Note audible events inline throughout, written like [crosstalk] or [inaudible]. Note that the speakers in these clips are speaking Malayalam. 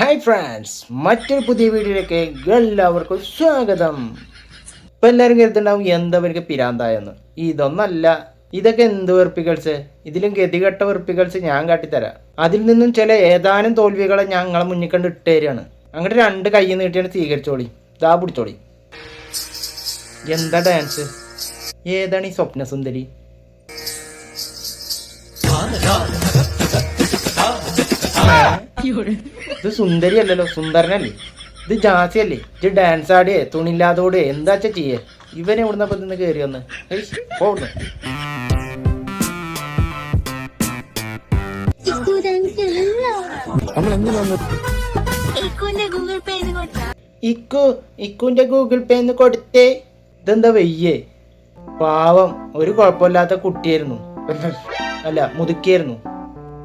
ഹായ് ഫ്രണ്ട്സ് മറ്റൊരു പുതിയ വീഡിയോയിലേക്ക് എല്ലാവർക്കും സ്വാഗതം. ഇപ്പം എല്ലാവരും കരുതുണ്ടാവും എന്താ എനിക്ക് പിരാന്തായെന്ന്. ഇതൊന്നല്ല ഇതൊക്കെ എന്ത് വെറുപ്പിക്കൽസ് ഇതിലും ഗതികെട്ട വെറുപ്പിക്കൽസ് ഞാൻ കാട്ടിത്തരാം. അതിൽ നിന്നും ചില ഏതാനും തോൽവികളെ ഞങ്ങളെ മുന്നിൽ കണ്ട് ഇട്ടുതരികയാണ് അങ്ങോട്ട് രണ്ട് കൈ നീട്ടിയാണ് സ്വീകരിച്ചോളി. ദാ പിടിച്ചോളി. എന്താ ഡാൻസ് ഏതാണ് ഈ സ്വപ്നസുന്ദരി ഇത് സുന്ദരി അല്ലല്ലോ സുന്ദരനല്ലേ? ഇത് ജാസി അല്ലേ ഇത് ഡാൻസ് ആടിയേ തുണില്ലാതോടെ എന്താച്ചാ ചെയ്യേ? ഇവനെ ഇവിടുന്ന് അപ്പൊ നിന്ന് കയറി വന്ന്. പോകുന്നു ഇക്കു ഇക്കുന്റെ ഗൂഗിൾ പേ എന്ന് കൊടുത്തേ. ഇതെന്താ വെയ്യേ? പാവം ഒരു കുഴപ്പമില്ലാത്ത കുട്ടിയായിരുന്നു. അല്ല മുതുക്കിയായിരുന്നു.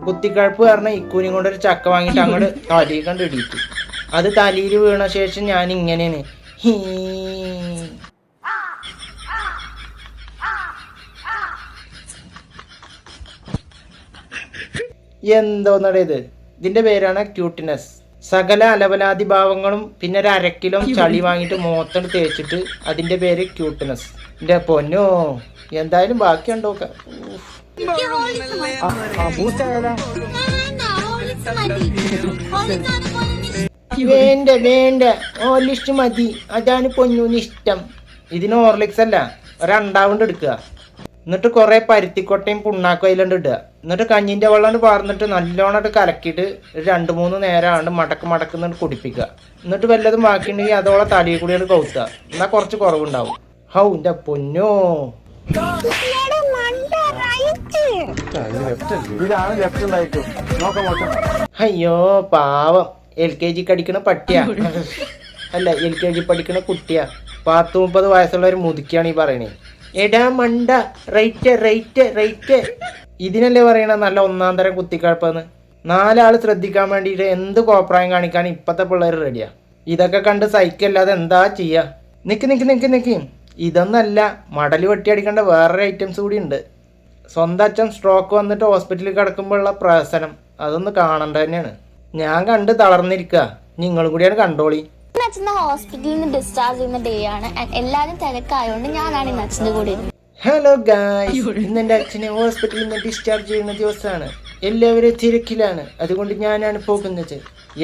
കുത്തിക്കഴപ്പ് കാരണം ഇക്കൂനി കൊണ്ടൊരു ഒരു ചക്ക വാങ്ങിയിട്ട് അങ്ങോട്ട് [laughs] തലയിൽ കണ്ട് ഇടിയിട്ടു. അത് തലയിൽ വീണ ശേഷം ഞാൻ ഇങ്ങനെയാണ്. എന്തോ എന്തോന്നടേ ഇത്? ഇതിന്റെ പേരാണ് ക്യൂട്ട്നെസ്. സകല അലവലാതി ഭാവങ്ങളും പിന്നെ ഒരു അരക്കിലും ചളി വാങ്ങിയിട്ട് മോത്തം തേച്ചിട്ട് അതിന്റെ പേര് ക്യൂട്ട്നെസ്. എന്റെ പൊന്നോ എന്തായാലും ബാക്കിയുണ്ടോ ക- വേണ്ട, വേണ്ട. വേണ്ട ഓർലിസ്റ്റ് മതി. അതാണ് പൊന്നൂന്ന് ഇഷ്ടം ഇതിന് ഓർലിക്സ് അല്ല. ഒരണ്ടാവുണ്ട് എടുക്കുക. എന്നിട്ട് കുറെ പരുത്തിക്കൊട്ടയും പുണ്ണാക്കും അതിലുണ്ട് ഇടുക. എന്നിട്ട് കഞ്ഞിന്റെ വെള്ളം പാർന്നിട്ട് നല്ലോണം കലക്കിയിട്ട് രണ്ട് മൂന്ന് നേരമാണ് മടക്ക് മടക്കുന്നിട്ട് കുടിപ്പിക്കുക. എന്നിട്ട് വല്ലതും ബാക്കിയുണ്ടെങ്കിൽ അതോളം തടിയിൽ കൂടിയാണ് കൗത്തുക. എന്നാൽ കുറച്ച് കുറവുണ്ടാവും. ഹൗ എന്റെ പൊന്നോ. ഇതാണ് ലെഫ്റ്റ് നോക്കാം അയ്യോ പാവം. എൽ കെ ജി പഠിക്കണ പട്ടിയാ. അല്ല എൽ കെ ജി പഠിക്കണ കുട്ടിയാ. പത്ത് മുപ്പത് വയസ്സുള്ള ഒരു മുതുക്കിയാണ് ഈ പറയണേ. എടാ മണ്ട റൈറ്റ് റൈറ്റ് റൈറ്റ്. ഇതിനല്ലേ പറയണ നല്ല ഒന്നാം തരം കുത്തിക്കഴപ്പെന്ന്? നാലാൾ ശ്രദ്ധിക്കാൻ വേണ്ടിയിട്ട് എന്ത് കോപ്രായം കാണിക്കാൻ ഇപ്പത്തെ പിള്ളേർ റെഡിയാ ഇതൊക്കെ കണ്ട് സൈക്കല്ലാതെ എന്താ ചെയ്യാ? നിക്ക് നിക്ക് നിക്ക് നിക്ക്. ഇതൊന്നല്ല മടൽ വെട്ടി അടിക്കേണ്ട വേറൊരു ഐറ്റംസ് കൂടി ഉണ്ട്. സ്വന്തം അച്ഛൻ സ്ട്രോക്ക് വന്നിട്ട് ഹോസ്പിറ്റലിൽ കിടക്കുമ്പോഴുള്ള പ്രഹസനം അതൊന്ന് കാണണ്ട തന്നെയാണ്. ഞാൻ കണ്ട് തളർന്നിരിക്കുക നിങ്ങളും കൂടിയാണ് കണ്ടോളി. അച്ഛനെ ഹോസ്പിറ്റലിൽ നിന്ന് ഡിസ്ചാർജ് ചെയ്യുന്ന ഡേ ആണ്. എല്ലാരും തിരക്കായോണ്ട് ഞാനാണ് ഇന്ന് അച്ഛന്റെ കൂടെ ഹലോ ഗായ്സ് ഇന്ന് എന്റെ അച്ഛനെ ഹോസ്പിറ്റലിൽ നിന്ന് ഡിസ്ചാർജ് ചെയ്യുന്ന ദിവസമാണ്. എല്ലാവരും തിരക്കിലാണ്. അതുകൊണ്ട് ഞാനാണ് പോകുന്നത്.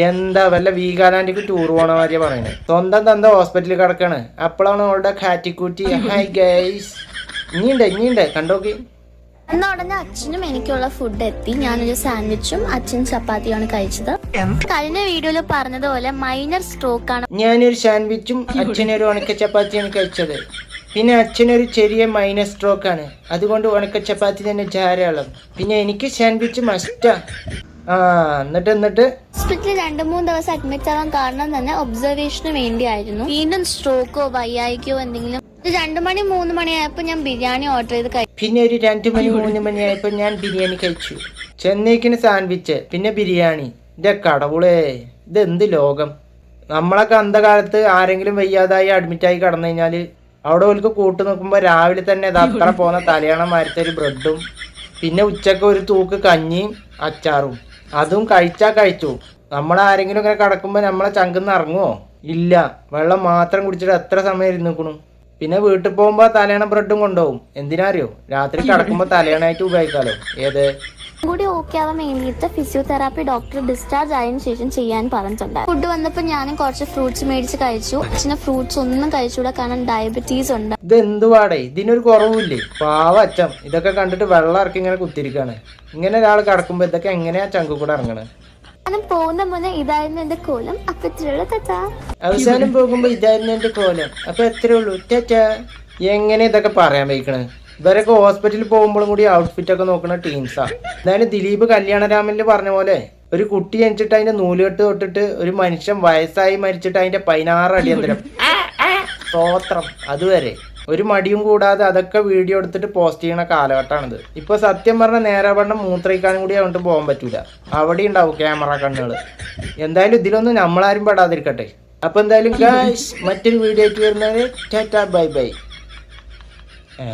എന്താ വല്ല വീഗാലാൻഡിക്ക് ടൂർ പോണ മാതിരി പറയണേ. സ്വന്തം തന്ത ഹോസ്പിറ്റലിൽ കിടക്കാണ്. അപ്പോഴാണ് അവളുടെ കാറ്റിക്കൂട്ടി. ഹായ് ഗൈസ് ഇനിയുണ്ട് ഇനിയുണ്ട്. കണ്ടോക്കി. എന്ന ഉടനെ അച്ഛനും എനിക്കുള്ള ഫുഡ് എത്തി. ഞാനൊരു സാൻഡ്വിച്ചും അച്ഛൻ ചപ്പാത്തിയാണ് കഴിച്ചത്. കഴിഞ്ഞ വീഡിയോയിൽ പറഞ്ഞതുപോലെ മൈനർ സ്ട്രോക്ക് ആണ്. ഞാനൊരു സാൻഡ്വിച്ചും അച്ഛനൊരു ഉണക്ക ചപ്പാത്തിയാണ് കഴിച്ചത്. പിന്നെ അച്ഛനൊരു ചെറിയ മൈനർ സ്ട്രോക്ക് ആണ്. അതുകൊണ്ട് ഉണക്ക ചപ്പാത്തി തന്നെ ധാരാളം. പിന്നെ എനിക്ക് സാൻഡ്വിച്ച് മസ്റ്റാ ആ എന്നിട്ട് എന്നിട്ട് ഹോസ്പിറ്റലിൽ രണ്ടു മൂന്ന് ദിവസം അഡ്മിറ്റ് ആവാൻ കാരണം തന്നെ ഒബ്സർവേഷന് വേണ്ടിയായിരുന്നു. വീണ്ടും സ്ട്രോക്കോ വയ്യായിക്കോ എന്തെങ്കിലും രണ്ടു മണി മൂന്ന് മണിയായപ്പോ ഞാൻ ബിരിയാണി ഓർഡർ ചെയ്ത് കഴിച്ചു പിന്നെ ഒരു രണ്ടു മണി മൂന്ന് മണിയായപ്പോ ഞാൻ ബിരിയാണി കഴിച്ചു. ചെന്നൈക്കിന് സാൻഡ്വിച്ച് പിന്നെ ബിരിയാണി. ഇന്റെ കടവുളേ എന്ത് ലോകം? നമ്മളൊക്കെ അന്ധകാലത്ത് ആരെങ്കിലും വയ്യാതായി അഡ്മിറ്റായി കടന്നു കഴിഞ്ഞാൽ അവിടെ ഓൾക്ക് കൂട്ടു നോക്കുമ്പോൾ രാവിലെ തന്നെ അത്ര പോകുന്ന തലയണം മരത്തെ ഒരു ബ്രെഡും പിന്നെ ഉച്ചയ്ക്ക് ഒരു തൂക്ക് കഞ്ഞിയും അച്ചാറും. അതും കഴിച്ചാ കഴിച്ചു. നമ്മൾ ആരെങ്കിലും ഇങ്ങനെ കിടക്കുമ്പോൾ നമ്മളെ ചങ്കുന്ന് ഇറങ്ങുമോ ഇല്ല. വെള്ളം മാത്രം കുടിച്ചിട്ട് എത്ര സമയം ഇരുന്നിക്കണു? പിന്നെ വീട്ടിൽ പോകുമ്പോൾ തലയണ ബ്രെഡും കൊണ്ടുപോകും. എന്തിനാ അറിയോ രാത്രി കിടക്കുമ്പോൾ തലയണായിട്ട് ഉപയോഗിക്കാലോ. ഏത്? കൂടി ഓക്കെ ആവാൻ വേണ്ടിയിട്ട് ഫിസിയോതെറാപ്പി ഡോക്ടർ ഡിസ്ചാർജ് ആയതിനു ശേഷം ചെയ്യാൻ പറഞ്ഞിട്ടുണ്ട്. ഫുഡ് വന്നപ്പോൾ ഞാനും കുറച്ച് ഫ്രൂട്ട്സ് മേടിച്ച് കഴിച്ചു. അച്ഛന് ഫ്രൂട്ട്സ് ഒന്നും കഴിച്ചുകൂടാ കാരണം ഡയബറ്റീസ് ഉണ്ട്. ഇത് എന്തുവാടേ ഇതിനൊരു കുറവില്ലേ പാവ അച്ഛൻ. ഇതൊക്കെ കണ്ടിട്ട് വെള്ളം ഇറക്കി ഇങ്ങനെ കുത്തിരിക്കാണ് ഇങ്ങനെ ഒരാൾ കിടക്കുമ്പോൾ ഇതൊക്കെ എങ്ങനെയാ ചങ്കു കൂടെ ഇറങ്ങണത് ഞാനും പോകുന്ന മുന്നേ ഇതായിരുന്നു എന്റെ കോലം. അപ്പൊ ഇത്രയുള്ള തത്ത അവസാനം പോകുമ്പോ ഇതായിരുന്നു എന്റെ കോലം. അപ്പൊ എത്രേ ഉള്ളൂ. ടാറ്റാ എങ്ങനെ ഇതൊക്കെ പറയാൻ വയ്ക്കണേ? ഇവരൊക്കെ ഹോസ്പിറ്റലിൽ പോകുമ്പോഴും കൂടി ഔട്ട്ഫിറ്റ് ഒക്കെ നോക്കുന്ന ടീംസാ എന്തായാലും ദിലീപ് കല്യാണരാമനിൽ പറഞ്ഞ പോലെ ഒരു കുട്ടി ജനിച്ചിട്ട് അതിന്റെ നൂലുകെട്ട് തൊട്ടിട്ട് ഒരു മനുഷ്യൻ വയസ്സായി മരിച്ചിട്ട് അതിന്റെ പതിനാറ് അടിയന്തരം. സ്തോത്രം. അതുവരെ. ഒരു മടിയും കൂടാതെ അതൊക്കെ വീഡിയോ എടുത്തിട്ട് പോസ്റ്റ് ചെയ്യണ കാലഘട്ടമാണിത്. ഇപ്പൊ സത്യം പറഞ്ഞ നേരവണ്ണം മൂത്രയിക്കാനും കൂടി അങ്ങോട്ട് പോകാൻ പറ്റൂല. അവിടെ ഉണ്ടാവും ക്യാമറ കണ്ണുകൾ എന്തായാലും ഇതിലൊന്നും നമ്മളാരും പെടാതിരിക്കട്ടെ. അപ്പൊ എന്തായാലും മറ്റൊരു വീഡിയോ ആയിട്ട് വരുന്നത് ടാറ്റാ ബൈ ബൈ. ഏ?